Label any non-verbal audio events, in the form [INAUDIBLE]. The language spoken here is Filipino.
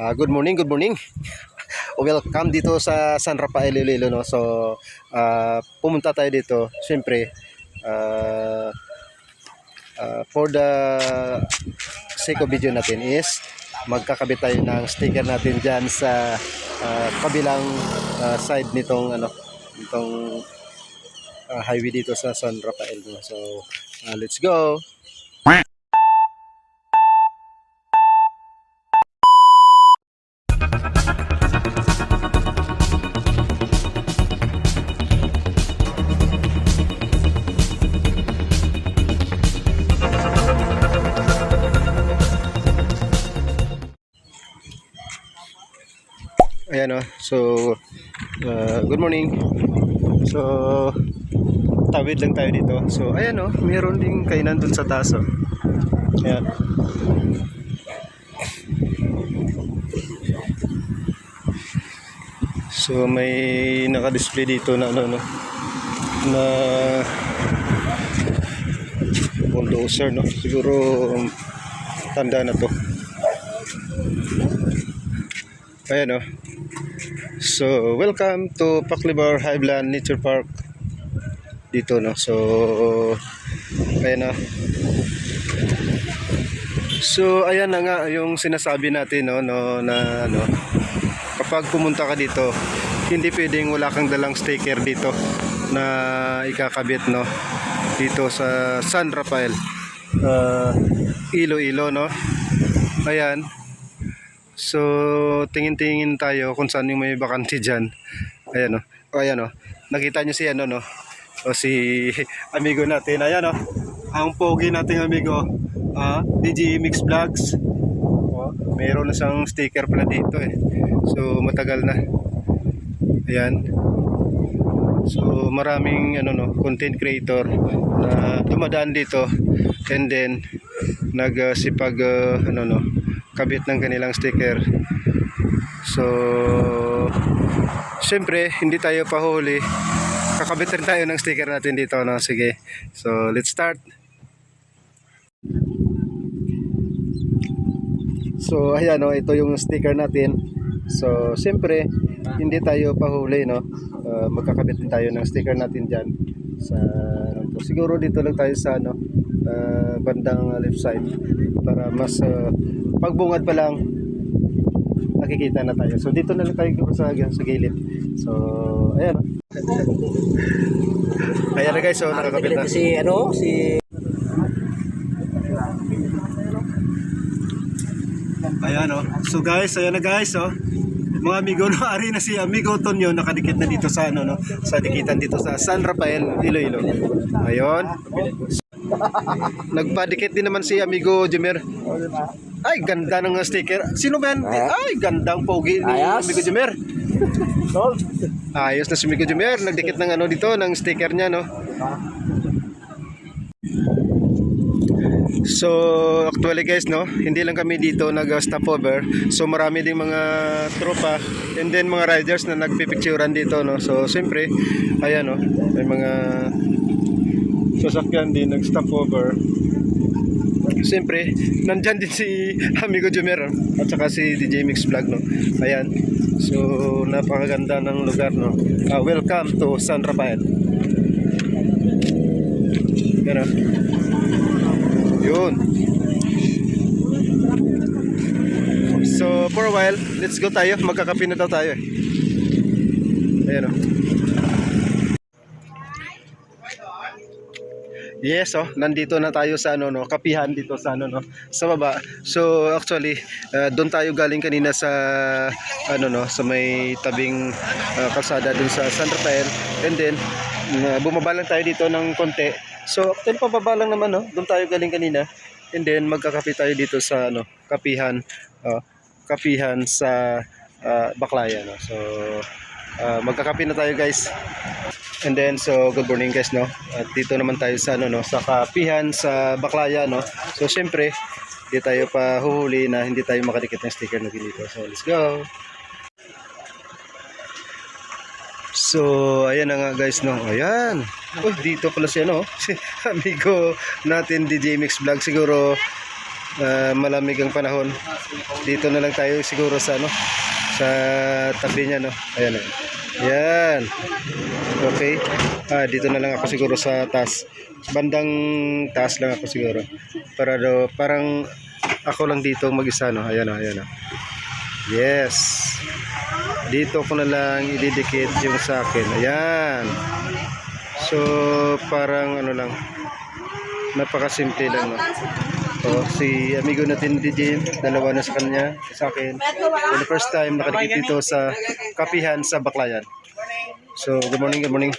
Ah, good morning, good morning. [LAUGHS] Welcome dito sa San Rafael Iloilo no. So, ah, pumunta tayo dito. Siyempre, ah, ah, for the sake of video natin is magkakabit tayo ng sticker natin diyan sa ah, kabilang ah, side nitong ano, nitong ah, highway dito sa San Rafael no. So, ah, let's go. Ayan o. So, uh, good morning. So, tawid lang tayo dito. So, ayan o. Meron ding kainan dun sa taas o. Ayan. So, may naka-display dito na ano, no? Na bulldozer, no? Siguro tanda na to. Ayan o. So, welcome to Paklibar Highland Nature Park. Dito, no? So, ayan na. So, ayan na nga yung sinasabi natin, no? no na, ano, kapag pumunta ka dito, hindi pwedeng wala kang dalang sticker dito na ikakabit, no? Dito sa San Rafael. Uh, Iloilo, no? Ayan. So, tingin-tingin tayo kung saan yung may bakante dyan. Ayan o. O, ayan o. Nakita nyo si ano, no? O si [LAUGHS] amigo natin. Ayan o. Ang pogi nating amigo. Ah, DJ Mix Vlogs. O, mayroon na siyang sticker pala dito eh. So, matagal na. Ayan. So, maraming ano no, content creator na dumadaan dito and then nagsipag uh, ano no, kabit ng kanilang sticker. So, syempre, hindi tayo pahuli. Kakabit rin tayo ng sticker natin dito. No? Sige. So, let's start. So, ayan, no, ito yung sticker natin. So, syempre, hindi tayo pahuli, no? Uh, magkakabit din tayo ng sticker natin dyan. Sa, ano, to. siguro dito lang tayo sa, ano, uh, bandang left side. Para mas, uh, pagbungad pa lang, nakikita na tayo. So, dito na lang tayo sa, sa gilid. So, ayan? Ayan na guys, so nakakabit na. Si ano, si Ayan oh. So guys, ayan na guys oh. Mga amigo [LAUGHS] no, ari na si amigo Tonyo nakadikit na dito sa ano no, sa dikitan dito sa San Rafael, Iloilo. Ayun. Nagpadikit din naman si amigo Jumer. Ay, ganda ng sticker. Sino ba yan? Ay, gandang pogi ni Ayos. amigo Jumer. Tol. Ayos na si amigo Jumer. Nagdikit ng ano dito, ng sticker niya no. So, actually guys, no, hindi lang kami dito nag-stopover. So, marami ding mga tropa and then mga riders na nagpipicturan dito, no. So, siyempre, ayan, no, may mga sasakyan din nag-stopover. Siyempre, nandyan din si [LAUGHS] amigo Jumer no? at saka si DJ Mix Vlog, no. Ayan. So, napakaganda ng lugar, no. Ah, welcome to San Rafael. Pero, yun. So, for a while, let's go tayo. Magkakape na daw tayo eh. Ayan o. Yes, oh, nandito na tayo sa ano no, kapihan dito sa ano no, sa baba. So actually, uh, doon tayo galing kanina sa ano no, sa may tabing uh, kalsada dun sa San Rafael. And then uh, bumaba lang tayo dito ng konti. So actually pababa lang naman no, doon tayo galing kanina. And then magkakape tayo dito sa ano, kapihan, uh, kapihan sa uh, Baklaya no. So uh, magkakape na tayo guys. And then so good morning guys no. At dito naman tayo sa ano no sa kapihan sa Baklaya no. So syempre hindi tayo pa huhuli na hindi tayo makadikit ng sticker na dito. So let's go. So ayan na nga guys no. Ayan. Oh, dito pala si ano, si [LAUGHS] amigo natin DJ Mix Vlog siguro ah, malamig ang panahon. Dito na lang tayo siguro sa ano sa tabi niya no. Ayan. oh. Yan. Okay. Ah, dito na lang ako siguro sa taas. Bandang taas lang ako siguro. Para do, parang ako lang dito mag-isa no. Ayan oh, ayan oh. Yes. Dito ko na lang ididikit yung sa akin. Ayan. So, parang ano lang. Napakasimple lang no. Oh, si amigo natin Jim, dalawa na sa kanya, sa akin. For the first time nakadikit dito sa kapihan sa Baklayan. So, good morning, good morning.